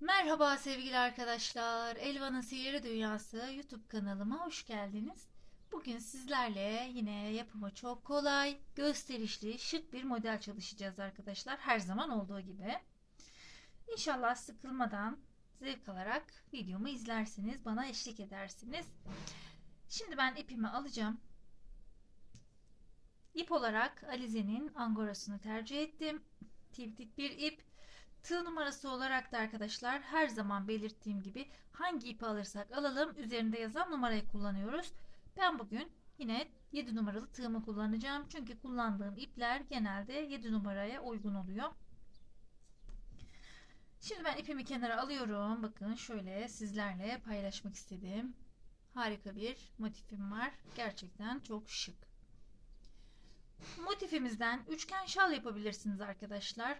Merhaba sevgili arkadaşlar. Elvan'ın Sihirli Dünyası YouTube kanalıma hoş geldiniz. Bugün sizlerle yine yapımı çok kolay, gösterişli, şık bir model çalışacağız arkadaşlar. Her zaman olduğu gibi. İnşallah sıkılmadan, zevk alarak videomu izlersiniz, bana eşlik edersiniz. Şimdi ben ipimi alacağım. İp olarak Alize'nin angorasını tercih ettim. Tiftik bir ip. Tığ numarası olarak da arkadaşlar her zaman belirttiğim gibi hangi ipi alırsak alalım üzerinde yazan numarayı kullanıyoruz. Ben bugün yine 7 numaralı tığımı kullanacağım. Çünkü kullandığım ipler genelde 7 numaraya uygun oluyor. Şimdi ben ipimi kenara alıyorum. Bakın şöyle sizlerle paylaşmak istedim. Harika bir motifim var. Gerçekten çok şık. Motifimizden üçgen şal yapabilirsiniz arkadaşlar.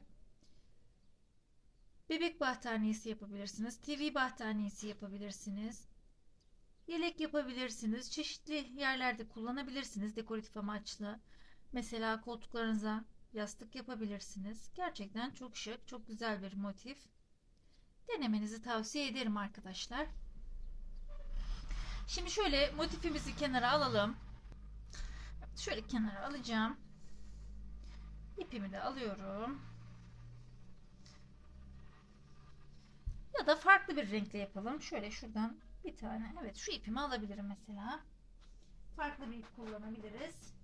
Bebek battaniyesi yapabilirsiniz. TV battaniyesi yapabilirsiniz. Yelek yapabilirsiniz. Çeşitli yerlerde kullanabilirsiniz dekoratif amaçlı. Mesela koltuklarınıza yastık yapabilirsiniz. Gerçekten çok şık, çok güzel bir motif. Denemenizi tavsiye ederim arkadaşlar. Şimdi şöyle motifimizi kenara alalım. Şöyle kenara alacağım. İpimi de alıyorum. Ya da farklı bir renkle yapalım. Şöyle şuradan bir tane. Evet şu ipimi alabilirim mesela. Farklı bir ip kullanabiliriz.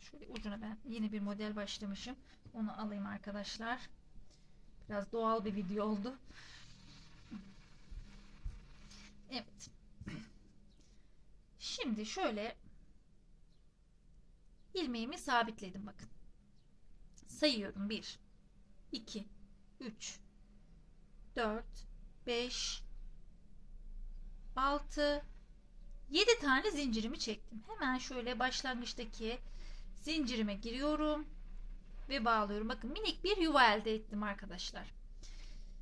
Şöyle ucuna ben yeni bir model başlamışım. Onu alayım arkadaşlar. Biraz doğal bir video oldu. Evet. Şimdi şöyle ilmeğimi sabitledim bakın. Sayıyorum. 1 2 3 4 5 6 7 tane zincirimi çektim. Hemen şöyle başlangıçtaki zincirime giriyorum ve bağlıyorum. Bakın minik bir yuva elde ettim arkadaşlar.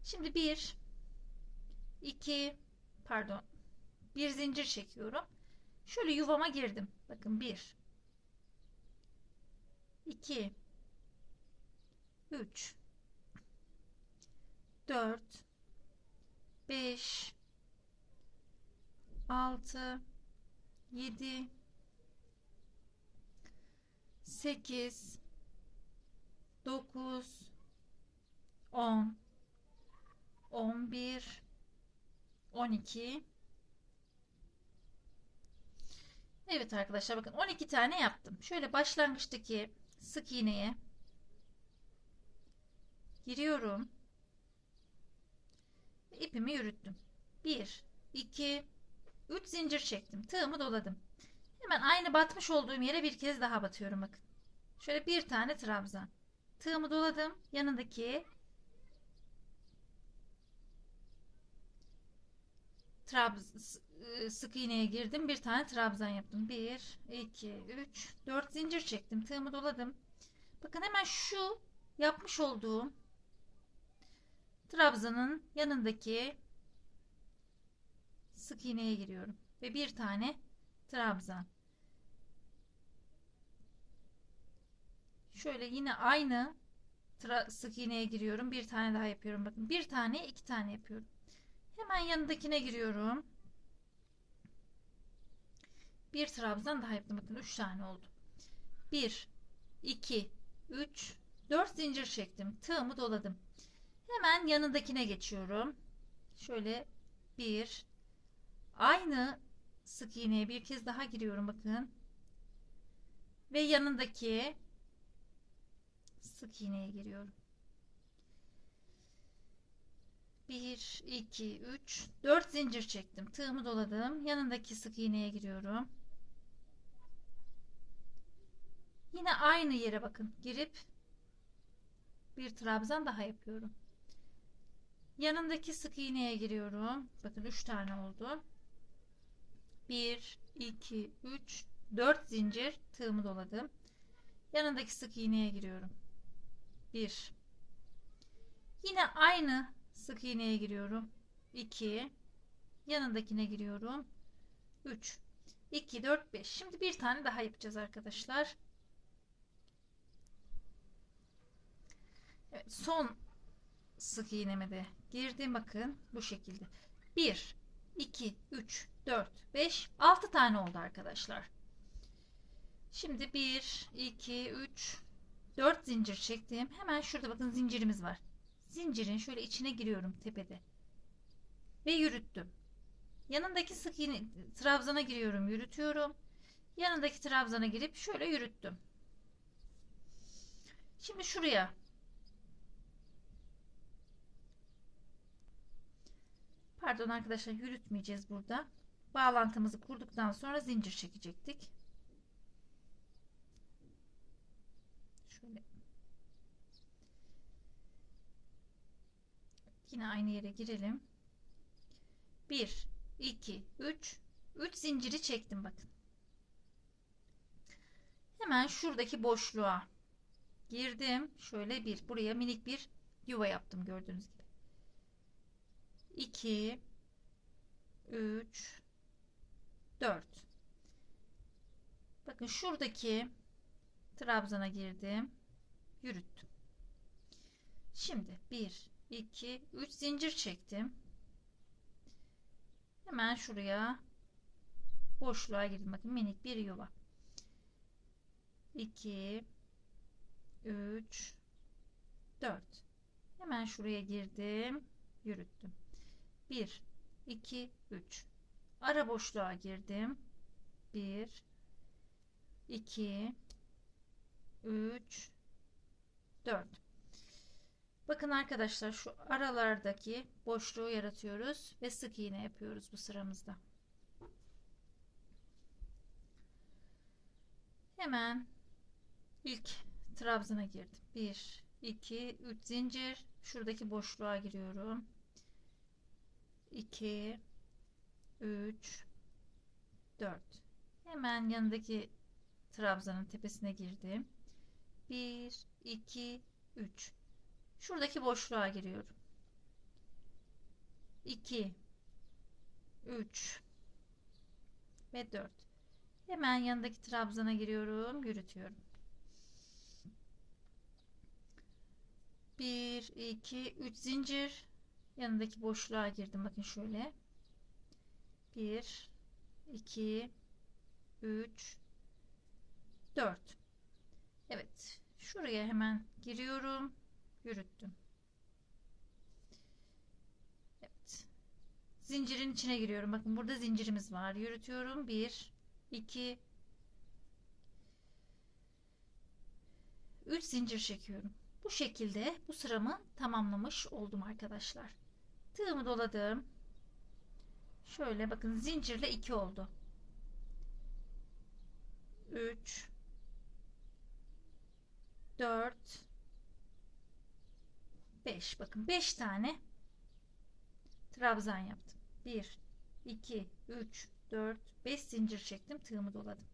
Şimdi 1 2 pardon bir zincir çekiyorum. Şöyle yuvama girdim. Bakın 1 2 3 4 5 6 7 8 9 10 11 12 Evet arkadaşlar bakın 12 tane yaptım. Şöyle başlangıçtaki sık iğneye giriyorum. İpimi yürüttüm. 1 2 3 zincir çektim. Tığımı doladım. Hemen aynı batmış olduğum yere bir kez daha batıyorum bakın. Şöyle bir tane trabzan. Tığımı doladım. Yanındaki trabz sık iğneye girdim. Bir tane trabzan yaptım. 1 2 3 4 zincir çektim. Tığımı doladım. Bakın hemen şu yapmış olduğum trabzanın yanındaki sık iğneye giriyorum ve bir tane trabzan. Şöyle yine aynı sık iğneye giriyorum. Bir tane daha yapıyorum. Bakın bir tane iki tane yapıyorum. Hemen yanındakine giriyorum. Bir trabzan daha yaptım. Bakın üç tane oldu. Bir, iki, üç, dört zincir çektim. Tığımı doladım. Hemen yanındakine geçiyorum. Şöyle bir aynı sık iğneye bir kez daha giriyorum bakın. Ve yanındaki sık iğneye giriyorum. 1 2 3 4 zincir çektim. Tığımı doladım. Yanındaki sık iğneye giriyorum. Yine aynı yere bakın. Girip bir trabzan daha yapıyorum. Yanındaki sık iğneye giriyorum. Bakın 3 tane oldu. 1 2 3 4 zincir tığımı doladım. Yanındaki sık iğneye giriyorum. 1 Yine aynı sık iğneye giriyorum. 2 yanındakine giriyorum. 3 2 4 5. Şimdi bir tane daha yapacağız arkadaşlar. Evet, son sık iğneme de girdim bakın bu şekilde. 1 2 3 4 5 6 tane oldu arkadaşlar. Şimdi 1 2 3 4 zincir çektim. Hemen şurada bakın zincirimiz var. Zincirin şöyle içine giriyorum tepede. Ve yürüttüm. Yanındaki sık iğne trabzana giriyorum, yürütüyorum. Yanındaki trabzana girip şöyle yürüttüm. Şimdi şuraya Pardon arkadaşlar yürütmeyeceğiz burada. Bağlantımızı kurduktan sonra zincir çekecektik. Şöyle. Yine aynı yere girelim. 1 2 3 3 zinciri çektim bakın. Hemen şuradaki boşluğa girdim. Şöyle bir buraya minik bir yuva yaptım gördüğünüz gibi. 2 3 4 Bakın şuradaki trabzana girdim. Yürüttüm. Şimdi 1 2 3 zincir çektim. Hemen şuraya boşluğa girdim. Bakın minik bir yuva. 2 3 4 Hemen şuraya girdim. Yürüttüm. 1 2 3 Ara boşluğa girdim. 1 2 3 4 Bakın arkadaşlar şu aralardaki boşluğu yaratıyoruz ve sık iğne yapıyoruz bu sıramızda. Hemen ilk trabzana girdim. 1 2 3 zincir şuradaki boşluğa giriyorum. 2 3 4 hemen yanındaki trabzanın tepesine girdim. 1 2 3 şuradaki boşluğa giriyorum. 2 3 ve 4 hemen yanındaki trabzana giriyorum yürütüyorum. 1 2 3 zincir yanındaki boşluğa girdim. Bakın şöyle. 1 2 3 4 Evet. Şuraya hemen giriyorum. Yürüttüm. Evet. Zincirin içine giriyorum. Bakın burada zincirimiz var. Yürütüyorum. 1 2 3 zincir çekiyorum. Bu şekilde bu sıramı tamamlamış oldum arkadaşlar tığımı doladım. Şöyle bakın zincirle 2 oldu. 3 4 5 bakın 5 tane trabzan yaptım. 1 2 3 4 5 zincir çektim tığımı doladım.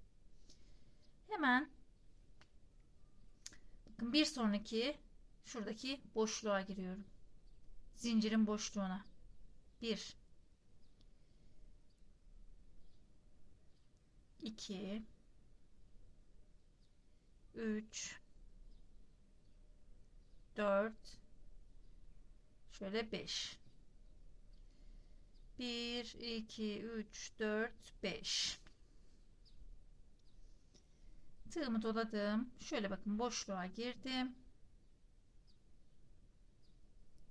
Hemen bakın bir sonraki şuradaki boşluğa giriyorum zincirin boşluğuna. 1 2 3 4 şöyle 5 1 2 3 4 5 tığımı doladım. Şöyle bakın boşluğa girdim.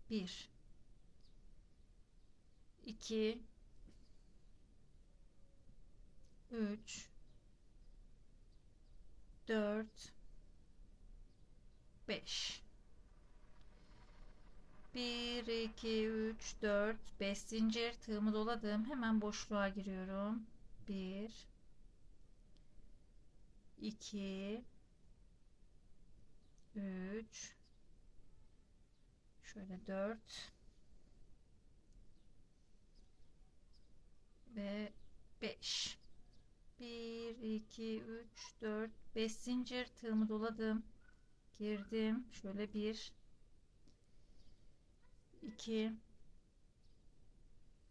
1 2 3 4 5 1 2 3 4 5 zincir. Tığımı doladım. Hemen boşluğa giriyorum. 1 2 3 şöyle 4 ve 5 1 2 3 4 5 zincir. Tığımı doladım. Girdim. Şöyle 1 2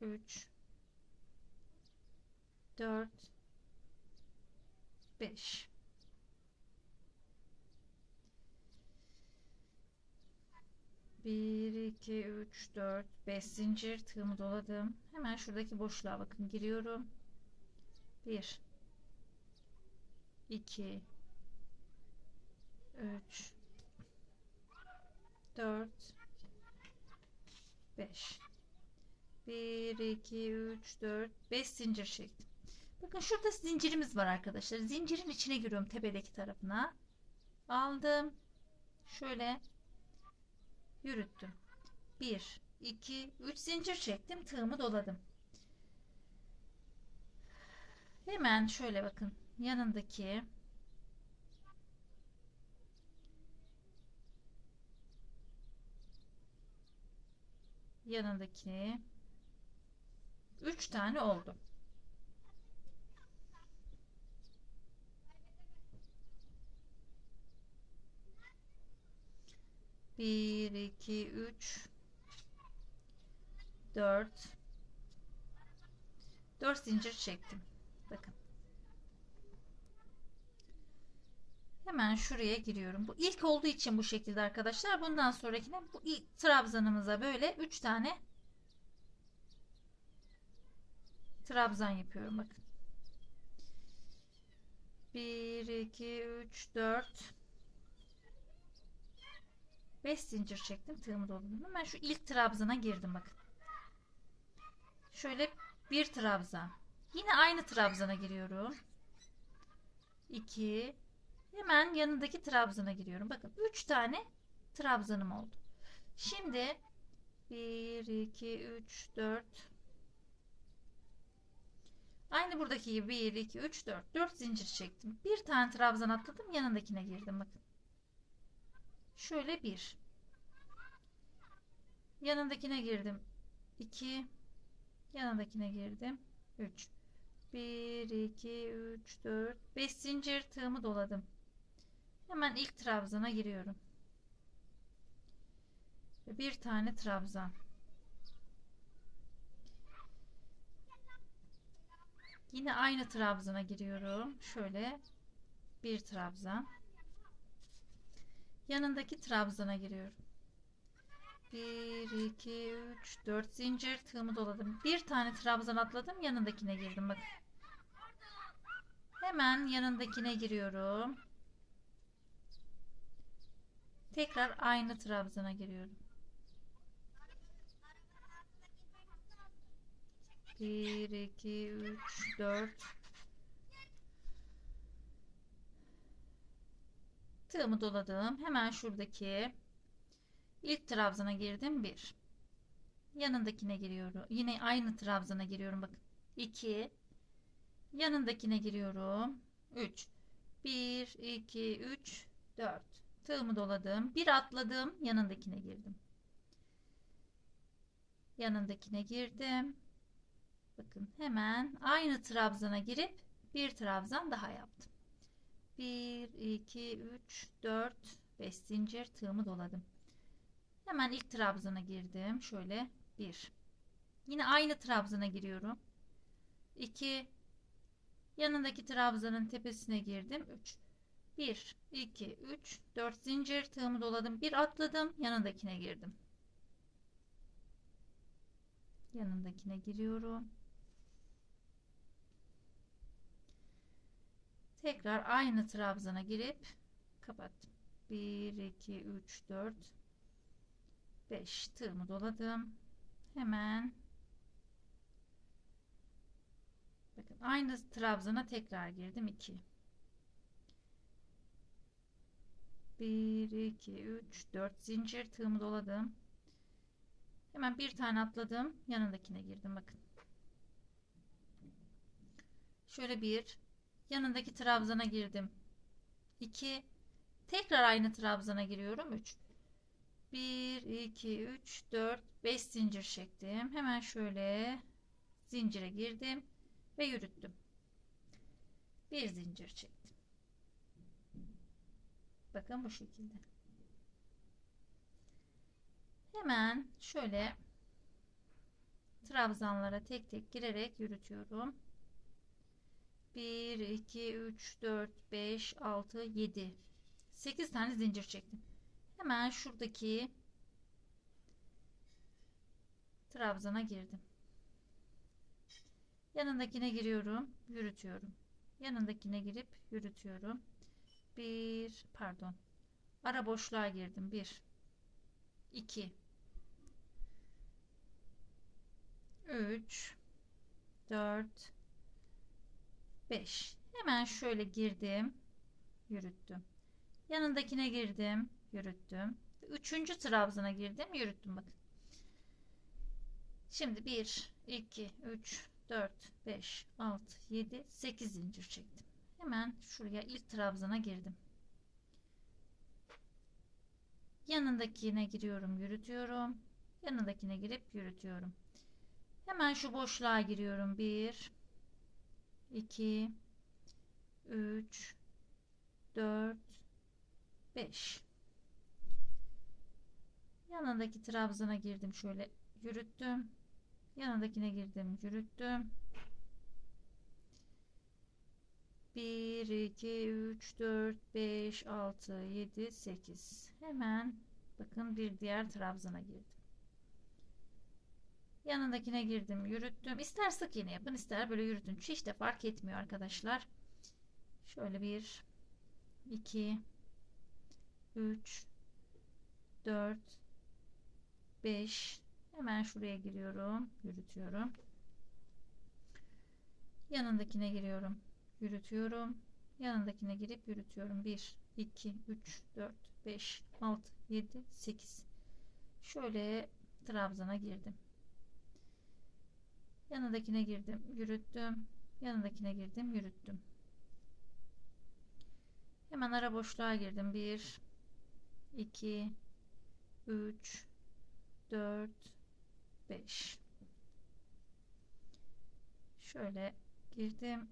3 4 5 1, 2, 3, 4, 5 zincir tığımı doladım. Hemen şuradaki boşluğa bakın giriyorum. 1, 2, 3, 4, 5. 1, 2, 3, 4, 5 zincir çektim. Bakın şurada zincirimiz var arkadaşlar. Zincirin içine giriyorum tepedeki tarafına. Aldım. Şöyle yürüttüm. 1, 2, 3 zincir çektim. Tığımı doladım. Hemen şöyle bakın. Yanındaki yanındaki 3 tane oldu. Bir, iki, üç, dört, dört zincir çektim. Bakın. Hemen şuraya giriyorum. Bu ilk olduğu için bu şekilde arkadaşlar. Bundan sonrakine bu ilk trabzanımıza böyle üç tane trabzan yapıyorum. Bakın. 1, 2, 3, 4, 5 zincir çektim. Tığımı doladım. Hemen şu ilk trabzana girdim bakın. Şöyle bir trabzan. Yine aynı trabzana giriyorum. 2 Hemen yanındaki trabzana giriyorum. Bakın 3 tane trabzanım oldu. Şimdi 1 2 3 4 Aynı buradaki gibi 1 2 3 4 4 zincir çektim. Bir tane trabzan atladım, yanındakine girdim bakın. Şöyle bir. Yanındakine girdim. 2 yanındakine girdim. 3 1 2 3 4 5 zincir tığımı doladım. Hemen ilk trabzana giriyorum. Bir tane trabzan. Yine aynı trabzana giriyorum. Şöyle bir trabzan. Yanındaki trabzana giriyorum. 1 2 3 4 zincir tığımı doladım. Bir tane trabzan atladım. Yanındakine girdim. Bakın. Hemen yanındakine giriyorum. Tekrar aynı trabzana giriyorum. 1 2 3 4 Tığımı doladım. Hemen şuradaki ilk trabzana girdim. 1 Yanındakine giriyorum. Yine aynı trabzana giriyorum. Bakın. 2 Yanındakine giriyorum. 3 1 2 3 4 Tığımı doladım. Bir atladım. Yanındakine girdim. Yanındakine girdim. Bakın hemen aynı trabzana girip bir trabzan daha yaptım. 1, 2, 3, 4, 5 zincir tığımı doladım. Hemen ilk trabzana girdim. Şöyle 1. Yine aynı trabzana giriyorum. 2. Yanındaki trabzanın tepesine girdim. 3. 1, 2, 3, 4 zincir tığımı doladım. Bir atladım. Yanındakine girdim. Yanındakine giriyorum. Tekrar aynı trabzana girip kapattım. 1, 2, 3, 4, 5 tığımı doladım. Hemen bakın aynı trabzana tekrar girdim. 2 1, 2, 3, 4 zincir tığımı doladım. Hemen bir tane atladım. Yanındakine girdim. Bakın. Şöyle bir. Yanındaki trabzana girdim. 2. Tekrar aynı trabzana giriyorum. 3. 1, 2, 3, 4, 5 zincir çektim. Hemen şöyle zincire girdim ve yürüttüm. Bir zincir çektim. Bakın bu şekilde. Hemen şöyle trabzanlara tek tek girerek yürütüyorum. 1 2 3 4 5 6 7 8 tane zincir çektim. Hemen şuradaki trabzana girdim. Yanındakine giriyorum, yürütüyorum. Yanındakine girip yürütüyorum. Bir, pardon. Ara boşluğa girdim. Bir, iki, üç, dört, beş. Hemen şöyle girdim, yürüttüm. Yanındakine girdim, yürüttüm. Üçüncü trabzana girdim, yürüttüm bakın. Şimdi 1, 2, 3, 4, 5, 6, 7, 8 zincir çektim. Hemen şuraya ilk trabzana girdim. Yanındakine giriyorum, yürütüyorum. Yanındakine girip yürütüyorum. Hemen şu boşluğa giriyorum. 1, 2, 3, 4, 5. Yanındaki trabzana girdim. Şöyle yürüttüm. Yanındakine girdim, yürüttüm. 1, 2, 3, 4, 5, 6, 7, 8. Hemen bakın bir diğer trabzana girdim. Yanındakine girdim, yürüttüm. İster sık iğne yapın, ister böyle yürütün. Hiç de fark etmiyor arkadaşlar. Şöyle 1, 2, 3, 4, 5, Hemen şuraya giriyorum. Yürütüyorum. Yanındakine giriyorum. Yürütüyorum. Yanındakine girip yürütüyorum. 1, 2, 3, 4, 5, 6, 7, 8. Şöyle trabzana girdim. Yanındakine girdim. Yürüttüm. Yanındakine girdim. Yürüttüm. Hemen ara boşluğa girdim. 1, 2, 3, 4, 5 şöyle girdim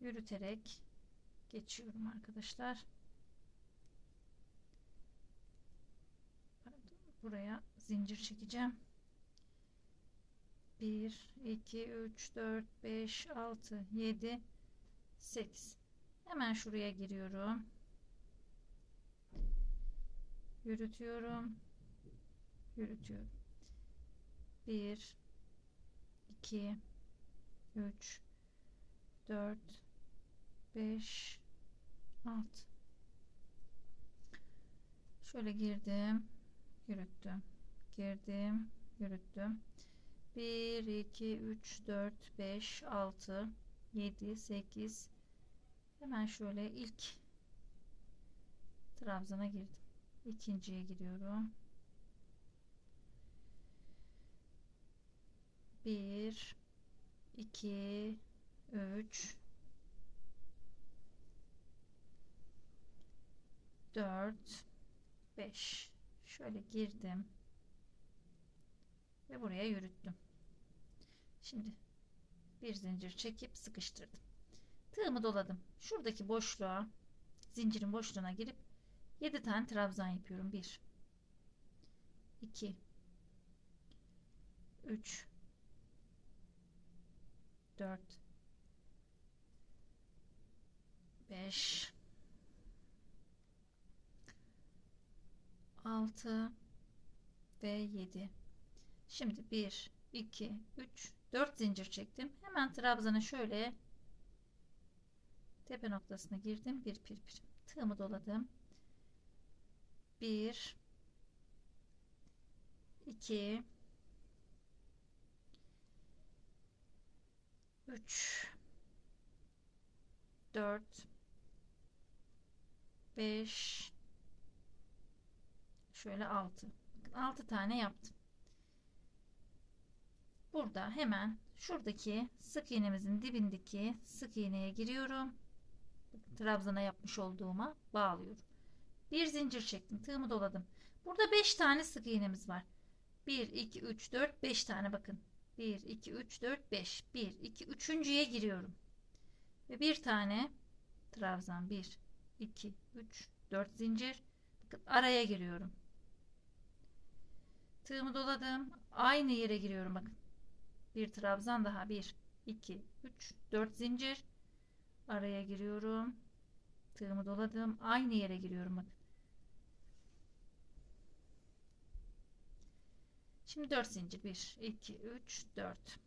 yürüterek geçiyorum arkadaşlar buraya zincir çekeceğim. 1 2 3 4 5 6 7 8 hemen şuraya giriyorum. Yürütüyorum. Yürütüyorum. 1 2 3 4 5 6 şöyle girdim yürüttüm. Girdim yürüttüm. 1 2 3 4 5 6 7 8 hemen şöyle ilk trabzana girdim. İkinciye giriyorum. Bir, iki, üç, dört, beş. Şöyle girdim. Ve buraya yürüttüm. Şimdi bir zincir çekip sıkıştırdım. Tığımı doladım. Şuradaki boşluğa, zincirin boşluğuna girip 7 tane trabzan yapıyorum. 1 2 3 4 5 6 ve 7 şimdi 1 2 3 4 zincir çektim. Hemen trabzana şöyle tepe noktasına girdim. Bir pir tığımı doladım. 1 2 3 4 5 şöyle 6 6 tane yaptım burada hemen şuradaki sık iğnemizin dibindeki sık iğneye giriyorum trabzana yapmış olduğuma bağlıyorum bir zincir çektim. Tığımı doladım. Burada 5 tane sık iğnemiz var. 1, 2, 3, 4, 5 tane bakın. 1, 2, 3, 4, 5. 1, 2, üçüncüye giriyorum. Ve bir tane trabzan. 1, 2, 3, 4 zincir. Bakın araya giriyorum. Tığımı doladım. Aynı yere giriyorum bakın. Bir trabzan daha. 1, 2, 3, 4 zincir. Araya giriyorum Tığımı doladım. Aynı yere giriyorum bakın. Şimdi 4 zincir. 1, 2, 3, 4.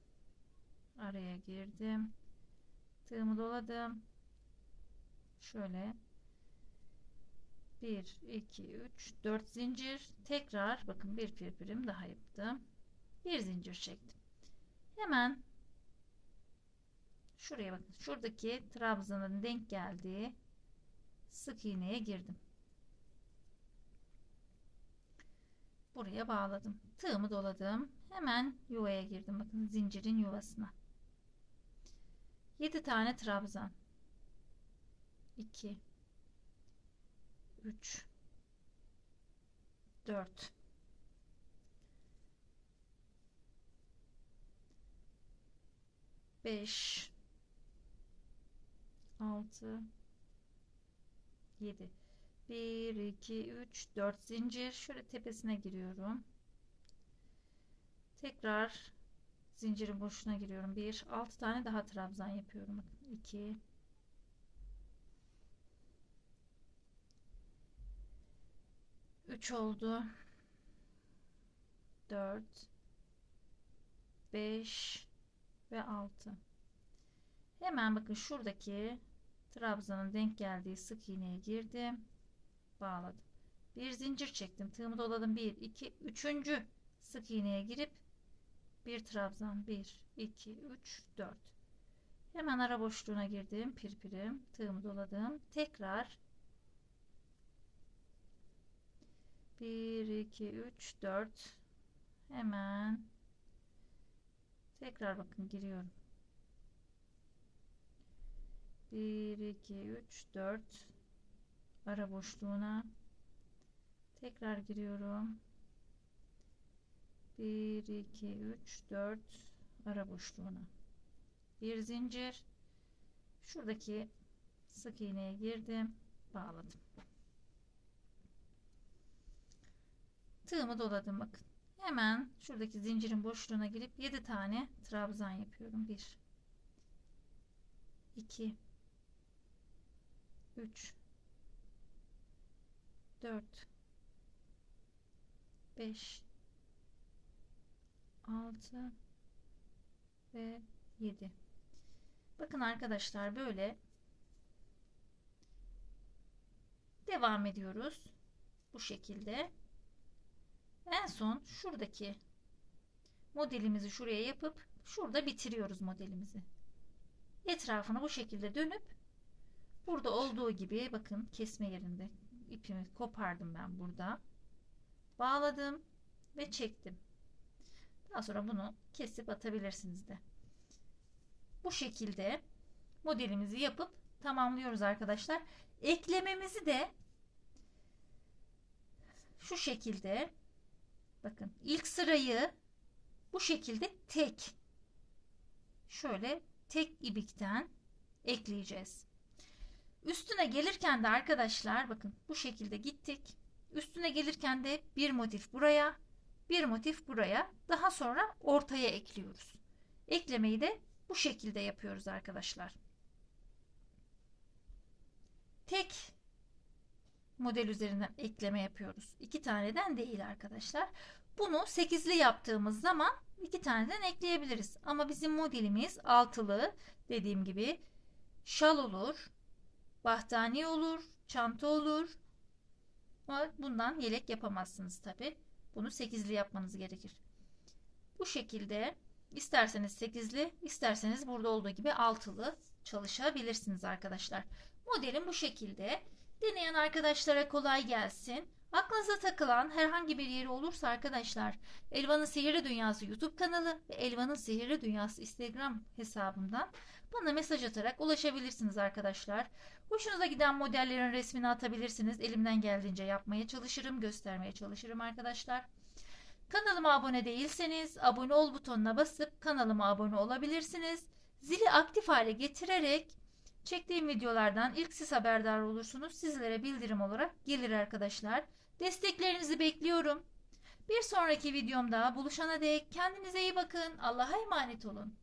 Araya girdim. Tığımı doladım. Şöyle. 1, 2, 3, 4 zincir. Tekrar bakın bir pirpirim daha yaptım. Bir zincir çektim. Hemen şuraya bakın. Şuradaki trabzanın denk geldiği sık iğneye girdim. Buraya bağladım. Tığımı doladım. Hemen yuvaya girdim. Bakın zincirin yuvasına. 7 tane trabzan. 2 3 4 5 6 7 1 2 3 4 zincir. Şöyle tepesine giriyorum. Tekrar zincirin boşuna giriyorum. 1 6 tane daha trabzan yapıyorum. Bakın 2 3 oldu. 4 5 ve 6 hemen bakın şuradaki trabzanın denk geldiği sık iğneye girdim. Bağladım. Bir zincir çektim. Tığımı doladım. 1 2 3. sık iğneye girip bir trabzan. 1 2 3 4 hemen ara boşluğuna girdim. Pirpirim tığımı doladım. Tekrar 1 2 3 4 hemen. Tekrar bakın giriyorum. 1 2 3 4 ara boşluğuna. Tekrar giriyorum. 1 2 3 4 ara boşluğuna. Bir zincir. Şuradaki sık iğneye girdim. Bağladım tığımı doladım bakın. Hemen şuradaki zincirin boşluğuna girip 7 tane trabzan yapıyorum. 1 2 3 4 5 6 ve 7 bakın arkadaşlar böyle devam ediyoruz. Bu şekilde en son şuradaki modelimizi şuraya yapıp şurada bitiriyoruz modelimizi. Etrafını bu şekilde dönüp burada olduğu gibi bakın kesme yerinde ipimi kopardım ben burada. Bağladım ve çektim. Daha sonra bunu kesip atabilirsiniz de. Bu şekilde modelimizi yapıp tamamlıyoruz arkadaşlar. Eklememizi de şu şekilde bakın ilk sırayı bu şekilde tek şöyle tek ibikten ekleyeceğiz. Üstüne gelirken de arkadaşlar bakın bu şekilde gittik. Üstüne gelirken de bir motif buraya, bir motif buraya. Daha sonra ortaya ekliyoruz. Eklemeyi de bu şekilde yapıyoruz arkadaşlar. Tek model üzerinden ekleme yapıyoruz. İki taneden değil arkadaşlar. Bunu sekizli yaptığımız zaman iki taneden ekleyebiliriz. Ama bizim modelimiz altılı dediğim gibi şal olur, bahtaniye olur, çanta olur. Ama bundan yelek yapamazsınız tabi. Bunu sekizli yapmanız gerekir. Bu şekilde isterseniz sekizli, isterseniz burada olduğu gibi altılı çalışabilirsiniz arkadaşlar. Modelim bu şekilde. Deneyen arkadaşlara kolay gelsin. Aklınıza takılan herhangi bir yeri olursa arkadaşlar Elvan'ın Sihirli Dünyası YouTube kanalı ve Elvan'ın Sihirli Dünyası Instagram hesabımdan bana mesaj atarak ulaşabilirsiniz arkadaşlar. Hoşunuza giden modellerin resmini atabilirsiniz. Elimden geldiğince yapmaya çalışırım, göstermeye çalışırım arkadaşlar. Kanalıma abone değilseniz abone ol butonuna basıp kanalıma abone olabilirsiniz. Zili aktif hale getirerek çektiğim videolardan ilk siz haberdar olursunuz. Sizlere bildirim olarak gelir arkadaşlar. Desteklerinizi bekliyorum. Bir sonraki videomda buluşana dek kendinize iyi bakın. Allah'a emanet olun.